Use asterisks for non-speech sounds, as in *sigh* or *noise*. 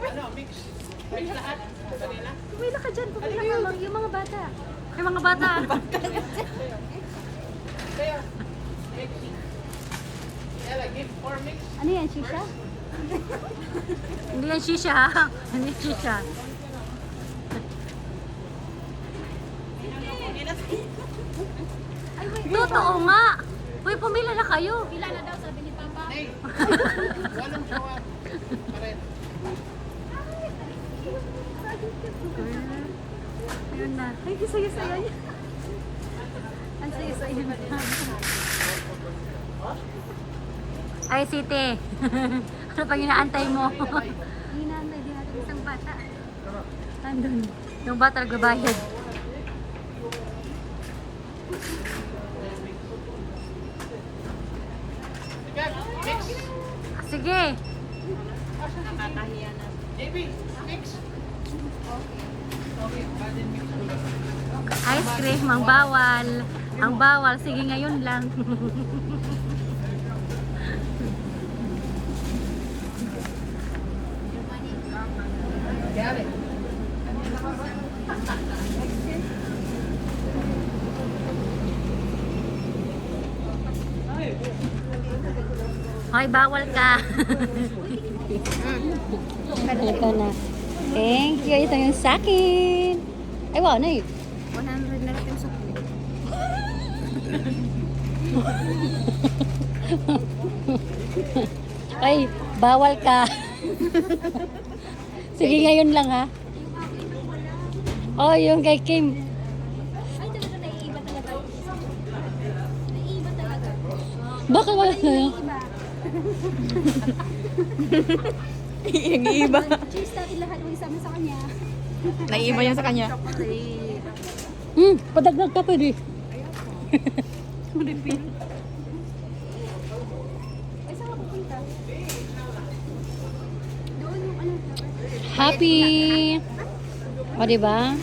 Ano, mix. Mix lahat. Vanilla. Pumila ka dyan, pumila ka. Mga- Yung mga bata. Yung mga bata. Kaya, mix. Ella, give four mix. Ano yan, shisha? Hindi yan shisha. ha? *laughs* Hindi shisha. Ay, wait. Totoo nga. Uy, pumila na kayo. Pila na daw, sabi ni Papa. Nay, walong sawa. Pare. Ayun na. Ay, saya-saya niya. Ang saya-saya niya. Ay, Siti. ano pang inaantay mo? Hinanay din natin isang bata. Andun. Yung bata nagbabayad. Sige, mix. Sige. JB, mix. Okay, pwede mix. Ice cream, ang bawal. Ang bawal. Sige, ngayon lang. *laughs* Hoy, bawal ka. Ito na. Thank you. Ito yung sa akin. Ay, wow, na yun. 100 na rin sa *laughs* Ay, bawal ka. *laughs* Sige, ngayon lang ha. Oh, yung kay Kim. Bakit wala na yun? Naiiba. Cheers natin lahat ng isama sa kanya. Naiiba yung sa kanya. Hmm, padagdag ka pwede. Yung ano. Happy. O, diba?